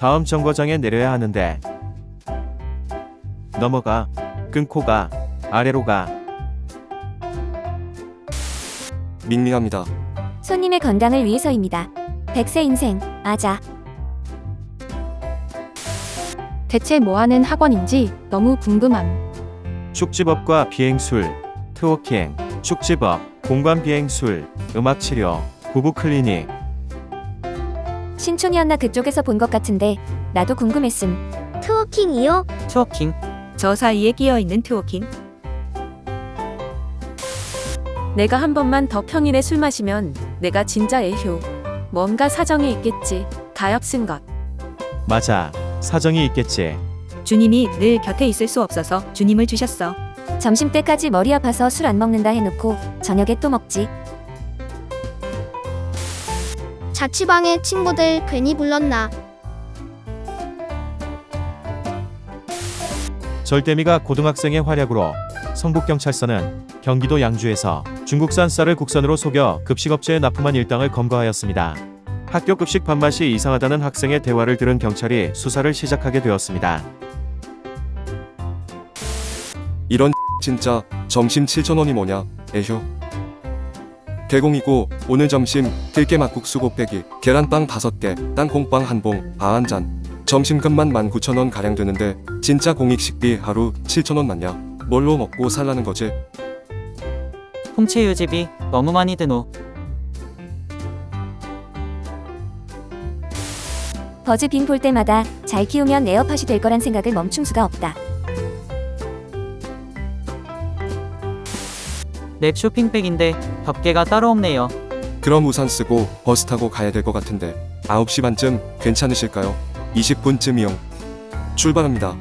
다음 정거장에 내려야 하는데 넘어가 끊고 가 아래로 가 밍밍합니다. 손님의 건강을 위해서입니다. 백세 인생, 아자. 대체 뭐하는 학원인지 너무 궁금함. 축지법과 비행술 트워킹 축지법 공간 비행술 음악 치료 부부 클리닉 신촌이었나 그쪽에서 본 것 같은데 나도 궁금했음. 트워킹이요? 트워킹 저 사이에 끼어 있는 트워킹. 내가 한 번만 더 평일에 술 마시면 내가 진짜 애효. 뭔가 사정이 있겠지. 가엾 쓴 것. 맞아 사정이 있겠지 주님이 늘 곁에 있을 수 없어서 주님을 주셨어. 점심 때까지 머리 아파서 술 안 먹는다 해놓고 저녁에 또 먹지. 자취방에 친구들 괜히 불렀나? 절대미가 고등학생의 활약으로 성북경찰서는 경기도 양주에서 중국산 쌀을 국산으로 속여 급식업체에 납품한 일당을 검거하였습니다. 학교 급식 밥맛이 이상하다는 학생의 대화를 들은 경찰이 수사를 시작하게 되었습니다. 이런 진짜 점심 7천원이 뭐냐 에휴 개공이고 오늘 점심 들깨 막국수 곱빼기 계란빵 5개 땅콩빵 한봉 아 한잔. 점심금만 19,000원 가량 되는데 진짜 공익 식비 하루 7천원 맞냐? 뭘로 먹고 살라는 거지? 홍채 유지비 너무 많이 드노. 버즈 빈 볼 때마다 잘 키우면 에어팟이 될 거란 생각을 멈춤 수가 없다. 랩 쇼핑백인데 덮개가 따로 없네요 그럼 우산 쓰고 버스 타고 가야 될 것 같은데 9시 반쯤 괜찮으실까요? 20분쯤이요 출발합니다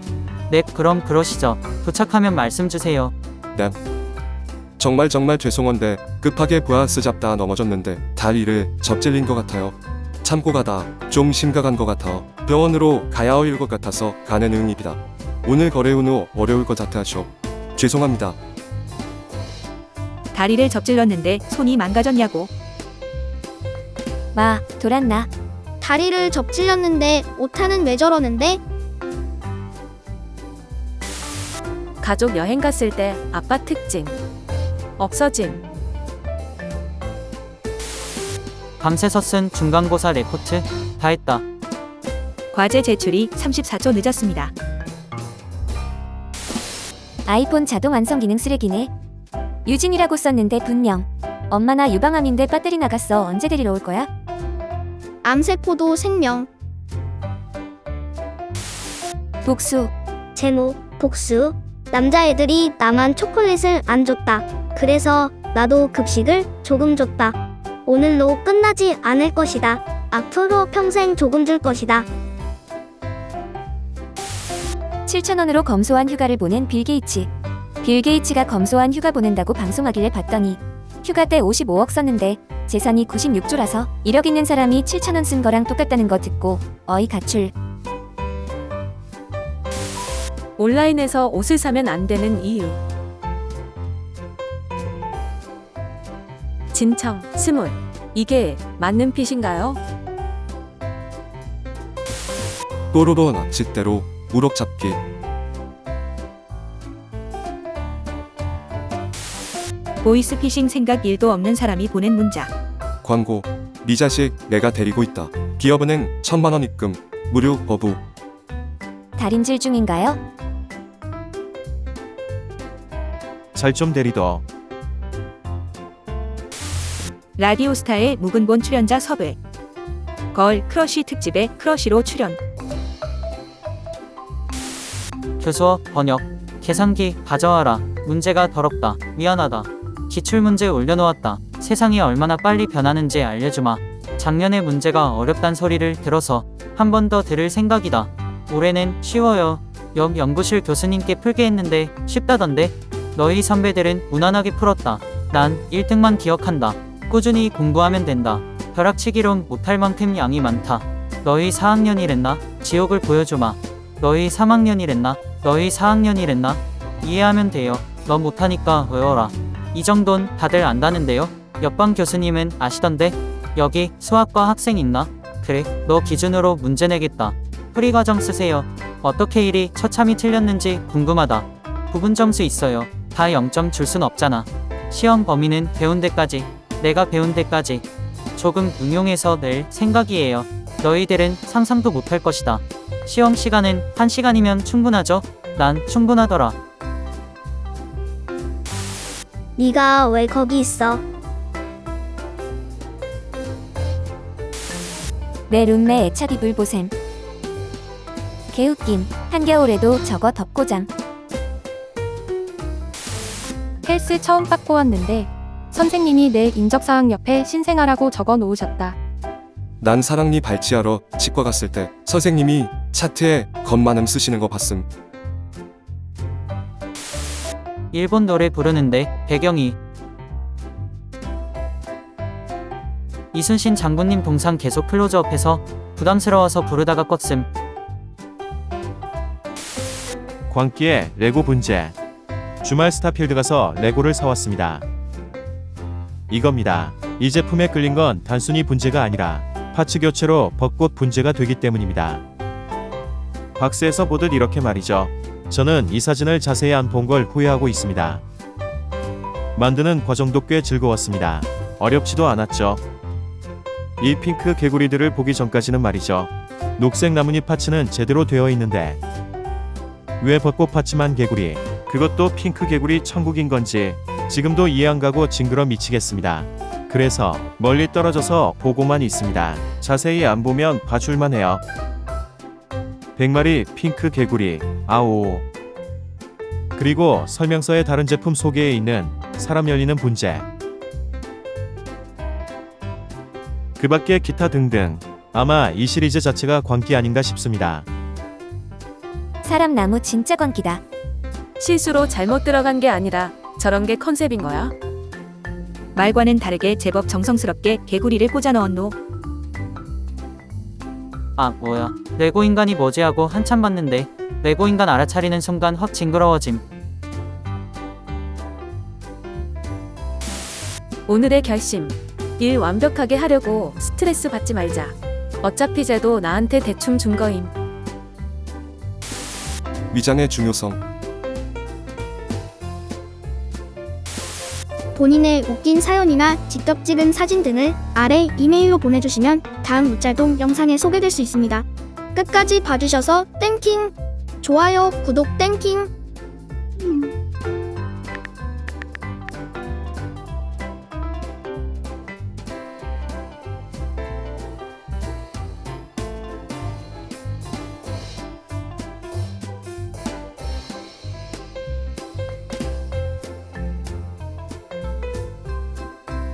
랩 그럼 그러시죠 도착하면 말씀 주세요 정말 정말 죄송한데 급하게 보아스 잡다 넘어졌는데 다리를 접질린 것 같아요. 참고 가다 좀 심각한 것 같아 병원으로 가야 할 것 같아서 가는 응입니다. 오늘 거래 운 후 어려울 것 같아서 죄송합니다. 다리를 접질렀는데 손이 망가졌냐고. 마, 돌았나? 다리를 접질렸는데 오타는 왜 저러는데? 가족 여행 갔을 때 아빠 특징. 없어짐. 밤새서 쓴 중간고사 레포트 다 했다 과제 제출이 34초 늦었습니다. 아이폰 자동 완성 기능 쓰레기네. 유진이라고 썼는데 분명. 엄마나 유방암인데 배터리 나갔어. 언제 데리러 올 거야? 암세포도 생명. 복수. 제목 복수. 남자애들이 나만 초콜릿을 안 줬다. 그래서 나도 급식을 조금 줬다. 오늘로 끝나지 않을 것이다. 앞으로 평생 조금 줄 것이다. 7천원으로 검소한 휴가를 보낸 빌 게이츠. 빌 게이츠가 검소한 휴가 보낸다고 방송하길래 봤더니 휴가 때 55억 썼는데 재산이 96조라서 1억 있는 사람이 7천원 쓴 거랑 똑같다는 거 듣고 어이 가출. 온라인에서 옷을 사면 안 되는 이유. 진청, 스물. 이게 맞는 핏인가요? 또로로 낚싯대로 우럭 잡기 보이스피싱 생각 일도 없는 사람이 보낸 문자. 광고 네 자식 내가 데리고 있다. 기업은행 천만 원 입금 무료 거부 다림질 중인가요? 잘 좀 데리더 라디오스타의 묵은본 출연자 섭외. 걸 크러쉬 특집에 크러쉬로 출연. 교수어 번역 계산기 가져와라 문제가 더럽다 미안하다 기출문제 올려놓았다. 세상이 얼마나 빨리 변하는지 알려주마. 작년에 문제가 어렵단 소리를 들어서 한 번 더 들을 생각이다. 올해는 쉬워요. 옆 연구실 교수님께 풀게 했는데 쉽다던데? 너희 선배들은 무난하게 풀었다. 난 1등만 기억한다. 꾸준히 공부하면 된다. 벼락치기론 못할 만큼 양이 많다. 너희 4학년이랬나? 지옥을 보여주마. 너희 3학년이랬나? 너희 4학년이랬나? 이해하면 돼요. 너 못하니까 외워라. 이 정도는 다들 안다는데요. 옆방 교수님은 아시던데? 여기 수학과 학생 있나? 그래, 너 기준으로 문제 내겠다. 풀이 과정 쓰세요. 어떻게 일이 처참히 틀렸는지 궁금하다. 부분 점수 있어요. 다 0점 줄 순 없잖아. 시험 범위는 배운 데까지. 내가 배운 데까지. 조금 응용해서 낼 생각이에요. 너희들은 상상도 못할 것이다. 시험 시간은 1시간이면 충분하죠? 난 충분하더라. 네가 왜 거기 있어? 내 룸메 애착 이불 보셈. 개웃김. 한겨울에도 저거 덮고잠. 헬스 처음 받고 왔는데 선생님이 내 인적사항 옆에 신생아라고 적어 놓으셨다. 난 사랑니 발치하러 치과 갔을 때 선생님이 차트에 겉만음 쓰시는 거 봤음. 일본 노래 부르는데 배경이 이순신 장군님 동상 계속 클로즈업해서 부담스러워서 부르다가 껐음. 광기의 레고 분재. 주말 스타필드 가서 레고를 사왔습니다. 이겁니다. 이 제품에 끌린 건 단순히 분재가 아니라 파츠 교체로 벚꽃 분재가 되기 때문입니다. 박스에서 보듯 이렇게 말이죠. 저는 이 사진을 자세히 안 본 걸 후회하고 있습니다. 만드는 과정도 꽤 즐거웠습니다. 어렵지도 않았죠. 이 핑크 개구리들을 보기 전까지는 말이죠. 녹색 나뭇잎 파츠는 제대로 되어 있는데 왜 벚꽃 파츠만 개구리 그것도 핑크 개구리 천국인 건지 지금도 이해 안 가고 징그러 미치겠습니다. 그래서 멀리 떨어져서 보고만 있습니다. 자세히 안 보면 봐줄만 해요. 100마리 핑크 개구리 아오 그리고 설명서에 다른 제품 소개에 있는 사람 열리는 분재 그 밖에 기타 등등 아마 이 시리즈 자체가 광기 아닌가 싶습니다. 사람 나무 진짜 광기다. 실수로 잘못 들어간 게 아니라 저런 게 컨셉인 거야. 말과는 다르게 제법 정성스럽게 개구리를 꽂아 넣었노. 아 뭐야 레고 인간이 뭐지 하고 한참 봤는데 레고 인간 알아차리는 순간 확 징그러워짐. 오늘의 결심. 일 완벽하게 하려고 스트레스 받지 말자. 어차피 쟤도 나한테 대충 준 거임. 위장의 중요성. 본인의 웃긴 사연이나 직접 찍은 사진 등을 아래 이메일로 보내주시면 다음 웃잘동 영상에 소개될 수 있습니다. 끝까지 봐주셔서 땡킹! 좋아요, 구독 땡킹!